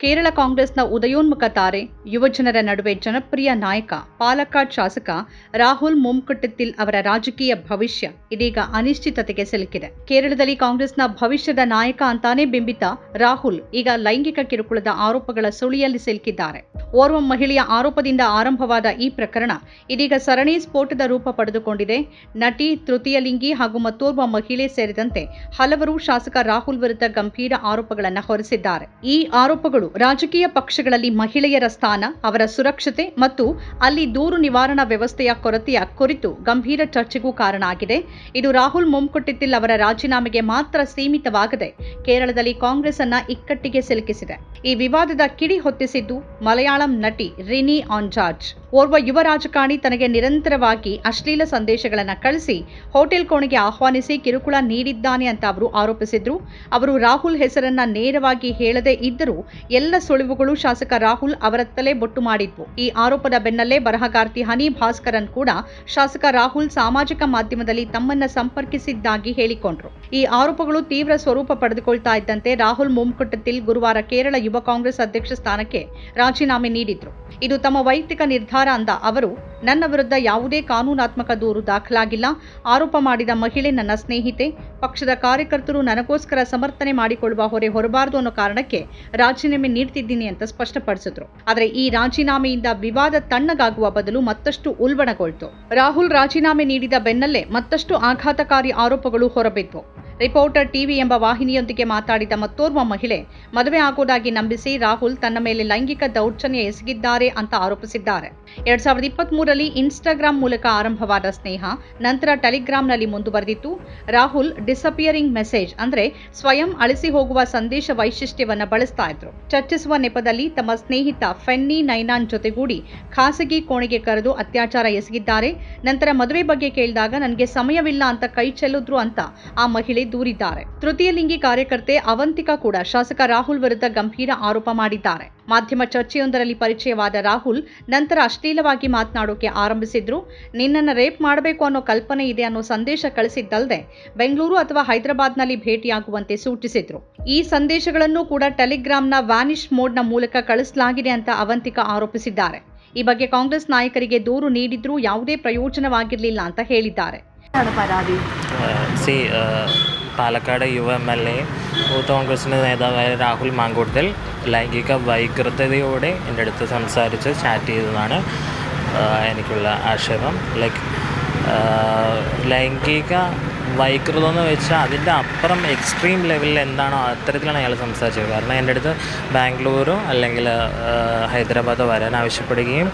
ಕೇರಳ ಕಾಂಗ್ರೆಸ್ನ ಉದಯೋನ್ಮುಖ ತಾರೆ ಯುವಜನರ ನಡುವೆ ಜನಪ್ರಿಯ ನಾಯಕ ಪಾಲಕ್ಕಾಡ್ ಶಾಸಕ ರಾಹುಲ್ ಮುಮ್ಕಟ್ಟಿತ್ತಿಲ್ ಅವರ ರಾಜಕೀಯ ಭವಿಷ್ಯ ಇದೀಗ ಅನಿಶ್ಚಿತತೆಗೆ ಸಿಲುಕಿದೆ. ಕೇರಳದಲ್ಲಿ ಕಾಂಗ್ರೆಸ್ನ ಭವಿಷ್ಯದ ನಾಯಕ ಅಂತಾನೆ ಬಿಂಬಿತ ರಾಹುಲ್ ಈಗ ಲೈಂಗಿಕ ಕಿರುಕುಳದ ಆರೋಪಗಳ ಸುಳಿಯಲ್ಲಿ ಸಿಲುಕಿದ್ದಾರೆ. ಓರ್ವ ಮಹಿಳೆಯ ಆರೋಪದಿಂದ ಆರಂಭವಾದ ಈ ಪ್ರಕರಣ ಇದೀಗ ಸರಣಿ ಸ್ಫೋಟದ ರೂಪ ಪಡೆದುಕೊಂಡಿದೆ. ನಟಿ ತೃತೀಯ ಲಿಂಗಿ ಹಾಗೂ ಮತ್ತೋರ್ವ ಮಹಿಳೆ ಸೇರಿದಂತೆ ಹಲವರು ಶಾಸಕ ರಾಹುಲ್ ವಿರುದ್ಧ ಗಂಭೀರ ಆರೋಪಗಳನ್ನು ಹೊರಿಸಿದ್ದಾರೆ. ಈ ಆರೋಪಗಳು ರಾಜಕೀಯ ಪಕ್ಷಗಳಲ್ಲಿ ಮಹಿಳೆಯರ ಸ್ಥಾನ, ಅವರ ಸುರಕ್ಷತೆ ಮತ್ತು ಅಲ್ಲಿ ದೂರು ನಿವಾರಣಾ ವ್ಯವಸ್ಥೆಯ ಕೊರತೆಯ ಕುರಿತು ಗಂಭೀರ ಚರ್ಚೆಗೂ ಕಾರಣ ಆಗಿದೆ. ಇದು ರಾಹುಲ್ ಮೊಮ್ಕೊಟ್ಟಿತ್ತಿಲ್ ಅವರ ರಾಜೀನಾಮೆಗೆ ಮಾತ್ರ ಸೀಮಿತವಾಗದೆ ಕೇರಳದಲ್ಲಿ ಕಾಂಗ್ರೆಸ್ ಅನ್ನ ಇಕ್ಕಟ್ಟಿಗೆ ಸಿಲುಕಿಸಿದೆ. ಈ ವಿವಾದದ ಕಿಡಿ ಹೊತ್ತಿಸಿದ್ದು ಮಲಯಾಳಂ ನಟಿ ರಿನಿ ಆನ್ ಜಾರ್ಜ್. ಓರ್ವ ಯುವ ರಾಜಕಾರಣಿ ತನಗೆ ನಿರಂತರವಾಗಿ ಅಶ್ಲೀಲ ಸಂದೇಶಗಳನ್ನು ಕಳಿಸಿ ಹೋಟೆಲ್ ಕೋಣೆಗೆ ಆಹ್ವಾನಿಸಿ ಕಿರುಕುಳ ನೀಡಿದ್ದಾನೆ ಅಂತ ಅವರು ಆರೋಪಿಸಿದ್ರು. ಅವರು ರಾಹುಲ್ ಹೆಸರನ್ನ ನೇರವಾಗಿ ಹೇಳದೇ ಇದ್ದರೂ ಎಲ್ಲ ಸುಳಿವುಗಳು ಶಾಸಕ ರಾಹುಲ್ ಅವರತ್ತಲೇ ಬೊಟ್ಟು ಮಾಡಿದ್ವು. ಈ ಆರೋಪದ ಬೆನ್ನಲ್ಲೇ ಬರಹಗಾರ್ತಿ ಹನಿ ಭಾಸ್ಕರನ್ ಕೂಡ ಶಾಸಕ ರಾಹುಲ್ ಸಾಮಾಜಿಕ ಮಾಧ್ಯಮದಲ್ಲಿ ತಮ್ಮನ್ನ ಸಂಪರ್ಕಿಸಿದ್ದಾಗಿ ಹೇಳಿಕೊಂಡ್ರು. ಈ ಆರೋಪಗಳು ತೀವ್ರ ಸ್ವರೂಪ ಪಡೆದುಕೊಳ್ತಾ ಇದ್ದಂತೆ ರಾಹುಲ್ ಮುಮ್ಕುಟ್ಟತಿಲ್ ಗುರುವಾರ ಕೇರಳ ಯುವ ಕಾಂಗ್ರೆಸ್ ಅಧ್ಯಕ್ಷ ಸ್ಥಾನಕ್ಕೆ ರಾಜೀನಾಮೆ ನೀಡಿದ್ರು. ಇದು ತಮ್ಮ ವೈಯಕ್ತಿಕ ನಿರ್ಧಾರ ಅಂದ ಅವರು, ನನ್ನ ವಿರುದ್ಧ ಯಾವುದೇ ಕಾನೂನಾತ್ಮಕ ದೂರು ದಾಖಲಾಗಿಲ್ಲ. ಆರೋಪ ಮಾಡಿದ ಮಹಿಳೆ ನನ್ನ ಸ್ನೇಹಿತೆ. ಪಕ್ಷದ ಕಾರ್ಯಕರ್ತರು ನನಗೋಸ್ಕರ ಸಮರ್ಥನೆ ಮಾಡಿಕೊಳ್ಳುವ ಹೊರೆ ಹೊರಬಾರದು ಅನ್ನೋ ಕಾರಣಕ್ಕೆ ರಾಜೀನಾಮೆ ನೀಡ್ತಿದ್ದೀನಿ ಅಂತ ಸ್ಪಷ್ಟಪಡಿಸಿದ್ರು. ಆದರೆ ಈ ರಾಜೀನಾಮೆಯಿಂದ ವಿವಾದ ತಣ್ಣಗಾಗುವ ಬದಲು ಮತ್ತಷ್ಟು ಉಲ್ಬಣಗೊಳ್ತು. ರಾಹುಲ್ ರಾಜೀನಾಮೆ ನೀಡಿದ ಬೆನ್ನಲ್ಲೇ ಮತ್ತಷ್ಟು ಆಘಾತಕಾರಿ ಆರೋಪಗಳು ಹೊರಬಿದ್ವು. ರಿಪೋರ್ಟರ್ ಟಿವಿ ಎಂಬ ವಾಹಿನಿಯೊಂದಿಗೆ ಮಾತಾಡಿದ ಮತ್ತೋರ್ವ ಮಹಿಳೆ, ಮದುವೆ ಆಗುವುದಾಗಿ ನಂಬಿಸಿ ರಾಹುಲ್ ತನ್ನ ಮೇಲೆ ಲೈಂಗಿಕ ದೌರ್ಜನ್ಯ ಎಸಗಿದ್ದಾರೆ ಅಂತ ಆರೋಪಿಸಿದ್ದಾರೆ. ಎರಡ್ ಸಾವಿರದ ಇಪ್ಪತ್ತ್ ಇನ್ಸ್ಟಾಗ್ರಾಂ ಮೂಲಕ ಆರಂಭವಾದ ಸ್ನೇಹ, ನಂತರ ಟೆಲಿಗ್ರಾಂನಲ್ಲಿ ಮುಂದುವರೆದಿತ್ತು. ರಾಹುಲ್ ಡಿಸಪಿಯರಿಂಗ್ ಮೆಸೇಜ್ ಅಂದ್ರೆ ಸ್ವಯಂ ಅಳಿಸಿ ಹೋಗುವ ಸಂದೇಶ ವೈಶಿಷ್ಟ್ಯವನ್ನು ಬಳಸ್ತಾ ಇದ್ರು. ಚರ್ಚಿಸುವ ನೆಪದಲ್ಲಿ ತಮ್ಮ ಸ್ನೇಹಿತ ಫೆನ್ನಿ ನೈನಾನ್ ಜೊತೆಗೂಡಿ ಖಾಸಗಿ ಕೋಣೆಗೆ ಕರೆದು ಅತ್ಯಾಚಾರ ಎಸಗಿದ್ದಾರೆ. ನಂತರ ಮದುವೆ ಬಗ್ಗೆ ಕೇಳಿದಾಗ, ನನಗೆ ಸಮಯವಿಲ್ಲ ಅಂತ ಕೈ ಚೆಲ್ಲಿದ್ರು ಅಂತ ಆ ಮಹಿಳೆ ದೂರಿದ್ದಾರೆ. ತೃತೀಯ ಲಿಂಗಿ ಕಾರ್ಯಕರ್ತೆ ಅವಂತಿಕಾ ಕೂಡ ಶಾಸಕ ರಾಹುಲ್ ವಿರುದ್ಧ ಗಂಭೀರ ಆರೋಪ ಮಾಡಿದ್ದಾರೆ. ಮಾಧ್ಯಮ ಚರ್ಚೆಯೊಂದರಲ್ಲಿ ಪರಿಚಯವಾದ ರಾಹುಲ್ ನಂತರ ಅಶ್ಲೀಲವಾಗಿ ಮಾತನಾಡೋಕೆ ಆರಂಭಿಸಿದ್ರು. ನಿನ್ನನ್ನು ರೇಪ್ ಮಾಡಬೇಕು ಅನ್ನೋ ಕಲ್ಪನೆ ಇದೆ ಅನ್ನೋ ಸಂದೇಶ ಕಳಿಸಿದ್ದಲ್ಲದೆ ಬೆಂಗಳೂರು ಅಥವಾ ಹೈದರಾಬಾದ್ನಲ್ಲಿ ಭೇಟಿಯಾಗುವಂತೆ ಸೂಚಿಸಿದ್ರು. ಈ ಸಂದೇಶಗಳನ್ನು ಕೂಡ ಟೆಲಿಗ್ರಾಮ್ನ ವ್ಯಾನಿಶ್ ಮೋಡ್ನ ಮೂಲಕ ಕಳಿಸಲಾಗಿದೆ ಅಂತ ಅವಂತಿಕಾ ಆರೋಪಿಸಿದ್ದಾರೆ. ಈ ಬಗ್ಗೆ ಕಾಂಗ್ರೆಸ್ ನಾಯಕರಿಗೆ ದೂರು ನೀಡಿದ್ರೂ ಯಾವುದೇ ಪ್ರಯೋಜನವಾಗಿರಲಿಲ್ಲ ಅಂತ ಹೇಳಿದ್ದಾರೆ. Palakkad U M L A youth കോൺഗ്രസിന്റെ നേതാവായ രാഹുൽ മാങ്കൂട്ടത്തിൽ ലൈംഗിക വൈകൃതയോടെ എന്റെ അടുത്ത് സംസാരിച്ച് ചാറ്റ് ചെയ്തതാണ് എനിക്കുള്ള ആക്ഷേപം. ലൈക്ക് ലൈംഗിക വൈകൃതം എന്ന് വെച്ചാൽ അതിന്റെ അപ്പുറം എക്സ്ട്രീം ലെവലിൽ എന്താണോ അത്തരത്തിലാണ് അയാൾ സംസാരിച്ചത്. കാരണം എന്റെ അടുത്ത് ബാംഗ്ലൂരോ അല്ലെങ്കിൽ ഹൈദരാബാദ് വരാൻ ആവശ്യപ്പെടുകയും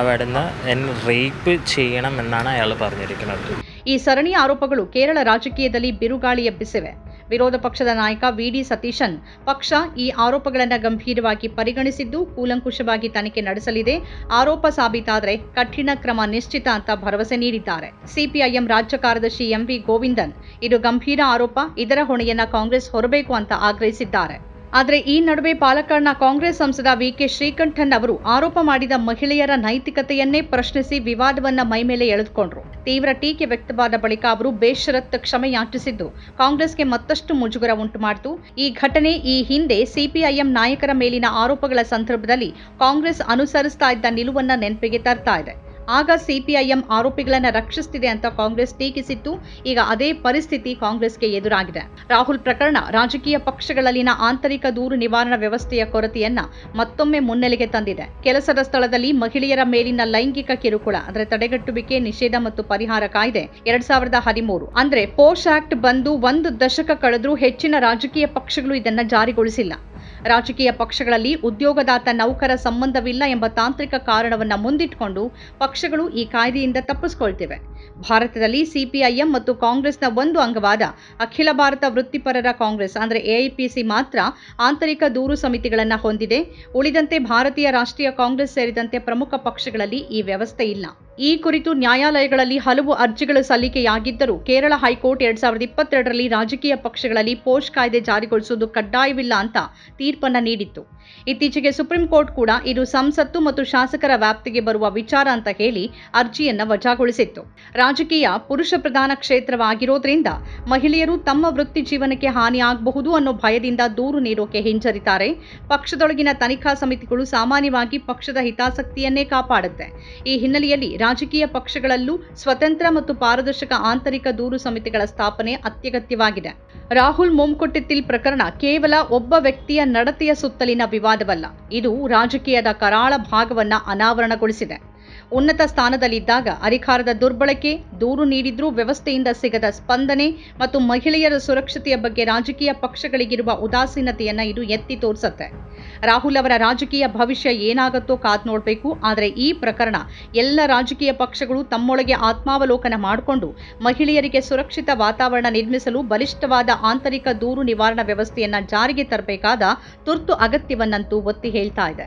അവിടുന്ന് എന്നെ റേപ്പ് ചെയ്യണം എന്നാണ് അയാൾ പറഞ്ഞിരിക്കുന്നത്. ಈ ಸರಣಿ ಆರೋಪಗಳು ಕೇರಳ ರಾಜಕೀಯದಲ್ಲಿ ಬಿರುಗಾಳಿ ಎಬ್ಬಿಸಿವೆ ವಿರೋಧ ಪಕ್ಷದ ನಾಯಕ ವಿಡಿ ಸತೀಶನ್ ಪಕ್ಷ ಈ ಆರೋಪಗಳನ್ನು ಗಂಭೀರವಾಗಿ ಪರಿಗಣಿಸಿದ್ದು ಕೂಲಂಕುಷವಾಗಿ ತನಿಖೆ ನಡೆಸಲಿದೆ. ಆರೋಪ ಸಾಬೀತಾದರೆ ಕಠಿಣ ಕ್ರಮ ನಿಶ್ಚಿತ ಅಂತ ಭರವಸೆ ನೀಡಿದ್ದಾರೆ. ಸಿಪಿಐಎಂ ರಾಜ್ಯ ಕಾರ್ಯದರ್ಶಿ ಎಂವಿ ಗೋವಿಂದನ್. ಇದು ಗಂಭೀರ ಆರೋಪ. ಇದರ ಹೊಣೆಯನ್ನ ಕಾಂಗ್ರೆಸ್ ಹೊರಬೇಕು ಅಂತ ಆಗ್ರಹಿಸಿದ್ದಾರೆ. ಆದರೆ ಈ ನಡುವೆ ಪಾಲಕ್ಕಾಡ್ನ ಕಾಂಗ್ರೆಸ್ ಸಂಸದ ವಿಕೆ ಶ್ರೀಕಂಠನ್ ಅವರು ಆರೋಪ ಮಾಡಿದ ಮಹಿಳೆಯರ ನೈತಿಕತೆಯನ್ನೇ ಪ್ರಶ್ನಿಸಿ ವಿವಾದವನ್ನ ಮೈಮೇಲೆ ಎಳೆದುಕೊಂಡ್ರು. ತೀವ್ರ ಟೀಕೆ ವ್ಯಕ್ತವಾದ ಬಳಿಕ ಅವರು ಬೇಷರತ್ ಕ್ಷಮೆ ಯಾಚಿಸಿದ್ದು ಕಾಂಗ್ರೆಸ್ಗೆ ಮತ್ತಷ್ಟು ಮುಜುಗರ ಉಂಟು ಮಾಡಿತು. ಈ ಘಟನೆ ಈ ಹಿಂದೆ ಸಿಪಿಐಎಂ ನಾಯಕರ ಮೇಲಿನ ಆರೋಪಗಳ ಸಂದರ್ಭದಲ್ಲಿ ಕಾಂಗ್ರೆಸ್ ಅನುಸರಿಸ್ತಾ ಇದ್ದ ನಿಲುವನ್ನ ನೆನಪಿಗೆ ತರ್ತಾ ಇದೆ. ಆಗ ಸಿಪಿಐಎಂ ಆರೋಪಿಗಳನ್ನು ರಕ್ಷಿಸ್ತಿದೆ ಅಂತ ಕಾಂಗ್ರೆಸ್ ಟೀಕಿಸಿತ್ತು. ಈಗ ಅದೇ ಪರಿಸ್ಥಿತಿ ಕಾಂಗ್ರೆಸ್ಗೆ ಎದುರಾಗಿದೆ. ರಾಹುಲ್ ಪ್ರಕರಣ ರಾಜಕೀಯ ಪಕ್ಷಗಳಲ್ಲಿನ ಆಂತರಿಕ ದೂರು ನಿವಾರಣಾ ವ್ಯವಸ್ಥೆಯ ಕೊರತೆಯನ್ನ ಮತ್ತೊಮ್ಮೆ ಮುನ್ನೆಲೆಗೆ ತಂದಿದೆ. ಕೆಲಸದ ಸ್ಥಳದಲ್ಲಿ ಮಹಿಳೆಯರ ಮೇಲಿನ ಲೈಂಗಿಕ ಕಿರುಕುಳ, ಅಂದ್ರೆ ತಡೆಗಟ್ಟುವಿಕೆ, ನಿಷೇಧ ಮತ್ತು ಪರಿಹಾರ ಕಾಯ್ದೆ ಎರಡ್ ಸಾವಿರದ ಹದಿಮೂರು. ಅಂದ್ರೆ ಪೋಸ್ಟ್ ಆಕ್ಟ್ ಬಂದು ಒಂದು ದಶಕ ಕಳೆದ್ರೂ ಹೆಚ್ಚಿನ ರಾಜಕೀಯ ಪಕ್ಷಗಳು ಇದನ್ನ ಜಾರಿಗೊಳಿಸಿಲ್ಲ. ರಾಜಕೀಯ ಪಕ್ಷಗಳಲ್ಲಿ ಉದ್ಯೋಗದಾತ ನೌಕರ ಸಂಬಂಧವಿಲ್ಲ ಎಂಬ ತಾಂತ್ರಿಕ ಕಾರಣವನ್ನು ಮುಂದಿಟ್ಟುಕೊಂಡು ಪಕ್ಷಗಳು ಈ ಕಾಯ್ದೆಯಿಂದ ತಪ್ಪಿಸಿಕೊಳ್ತಿವೆ. ಭಾರತದಲ್ಲಿ ಸಿಪಿಐಎಂ ಮತ್ತು ಕಾಂಗ್ರೆಸ್ನ ಒಂದು ಅಂಗವಾದ ಅಖಿಲ ಭಾರತ ವೃತ್ತಿಪರರ ಕಾಂಗ್ರೆಸ್ ಅಂದರೆ ಎಐಪಿಸಿ ಮಾತ್ರ ಆಂತರಿಕ ದೂರು ಸಮಿತಿಗಳನ್ನು ಹೊಂದಿದೆ. ಉಳಿದಂತೆ ಭಾರತೀಯ ರಾಷ್ಟ್ರೀಯ ಕಾಂಗ್ರೆಸ್ ಸೇರಿದಂತೆ ಪ್ರಮುಖ ಪಕ್ಷಗಳಲ್ಲಿ ಈ ವ್ಯವಸ್ಥೆ ಇಲ್ಲ. ಈ ಕುರಿತು ನ್ಯಾಯಾಲಯಗಳಲ್ಲಿ ಹಲವು ಅರ್ಜಿಗಳು ಸಲ್ಲಿಕೆಯಾಗಿದ್ದರೂ ಕೇರಳ ಹೈಕೋರ್ಟ್ ಎರಡ್ ಸಾವಿರದ ಇಪ್ಪತ್ತೆರಡರಲ್ಲಿ ರಾಜಕೀಯ ಪಕ್ಷಗಳಲ್ಲಿ ಪೋಸ್ಟ್ ಕಾಯ್ದೆ ಜಾರಿಗೊಳಿಸುವುದು ಕಡ್ಡಾಯವಿಲ್ಲ ಅಂತ ತೀರ್ಪನ್ನ ನೀಡಿತ್ತು. ಇತ್ತೀಚೆಗೆ ಸುಪ್ರೀಂ ಕೋರ್ಟ್ ಕೂಡ ಇದು ಸಂಸತ್ತು ಮತ್ತು ಶಾಸಕರ ವ್ಯಾಪ್ತಿಗೆ ಬರುವ ವಿಚಾರ ಅಂತ ಹೇಳಿ ಅರ್ಜಿಯನ್ನು ವಜಾಗೊಳಿಸಿತ್ತು. ರಾಜಕೀಯ ಪುರುಷ ಪ್ರಧಾನ ಕ್ಷೇತ್ರವಾಗಿರೋದ್ರಿಂದ ಮಹಿಳೆಯರು ತಮ್ಮ ವೃತ್ತಿ ಜೀವನಕ್ಕೆ ಹಾನಿಯಾಗಬಹುದು ಅನ್ನೋ ಭಯದಿಂದ ದೂರು ನೀಡೋಕೆ ಹಿಂಜರಿತಾರೆ. ಪಕ್ಷದೊಳಗಿನ ತನಿಖಾ ಸಮಿತಿಗಳು ಸಾಮಾನ್ಯವಾಗಿ ಪಕ್ಷದ ಹಿತಾಸಕ್ತಿಯನ್ನೇ ಕಾಪಾಡುತ್ತೆ. ಈ ಹಿನ್ನೆಲೆಯಲ್ಲಿ ರಾಜಕೀಯ ಪಕ್ಷಗಳಲ್ಲೂ ಸ್ವತಂತ್ರ ಮತ್ತು ಪಾರದರ್ಶಕ ಆಂತರಿಕ ದೂರು ಸಮಿತಿಗಳ ಸ್ಥಾಪನೆ ಅತ್ಯಗತ್ಯವಾಗಿದೆ. ರಾಹುಲ್ ಮೊಮ್ಕೊಟ್ಟಿತ್ತಿಲ್ ಪ್ರಕರಣ ಕೇವಲ ಒಬ್ಬ ವ್ಯಕ್ತಿಯ ನಡತೆಯ ಸುತ್ತಲಿನ ವಿವಾದವಲ್ಲ, ಇದು ರಾಜಕೀಯದ ಕರಾಳ ಭಾಗವನ್ನ ಅನಾವರಣಗೊಳಿಸಿದೆ. ಉನ್ನತ ಸ್ಥಾನದಲ್ಲಿದ್ದಾಗ ಅಧಿಕಾರದ ದುರ್ಬಳಕೆ, ದೂರು ನೀಡಿದ್ರೂ ವ್ಯವಸ್ಥೆಯಿಂದ ಸಿಗದ ಸ್ಪಂದನೆ ಮತ್ತು ಮಹಿಳೆಯರ ಸುರಕ್ಷತೆಯ ಬಗ್ಗೆ ರಾಜಕೀಯ ಪಕ್ಷಗಳಿಗಿರುವ ಉದಾಸೀನತೆಯನ್ನ ಇದು ಎತ್ತಿ ತೋರಿಸುತ್ತೆ. ರಾಹುಲ್ ಅವರ ರಾಜಕೀಯ ಭವಿಷ್ಯ ಏನಾಗುತ್ತೋ ಕಾದ್ ನೋಡಬೇಕು, ಆದರೆ ಈ ಪ್ರಕರಣ ಎಲ್ಲ ರಾಜಕೀಯ ಪಕ್ಷಗಳು ತಮ್ಮೊಳಗೆ ಆತ್ಮಾವಲೋಕನ ಮಾಡಿಕೊಂಡು ಮಹಿಳೆಯರಿಗೆ ಸುರಕ್ಷಿತ ವಾತಾವರಣ ನಿರ್ಮಿಸಲು ಬಲಿಷ್ಠವಾದ ಆಂತರಿಕ ದೂರು ನಿವಾರಣಾ ವ್ಯವಸ್ಥೆಯನ್ನು ಜಾರಿಗೆ ತರಬೇಕಾದ ತುರ್ತು ಅಗತ್ಯವನ್ನಂತೂ ಒತ್ತಿ ಹೇಳ್ತಾ ಇದೆ.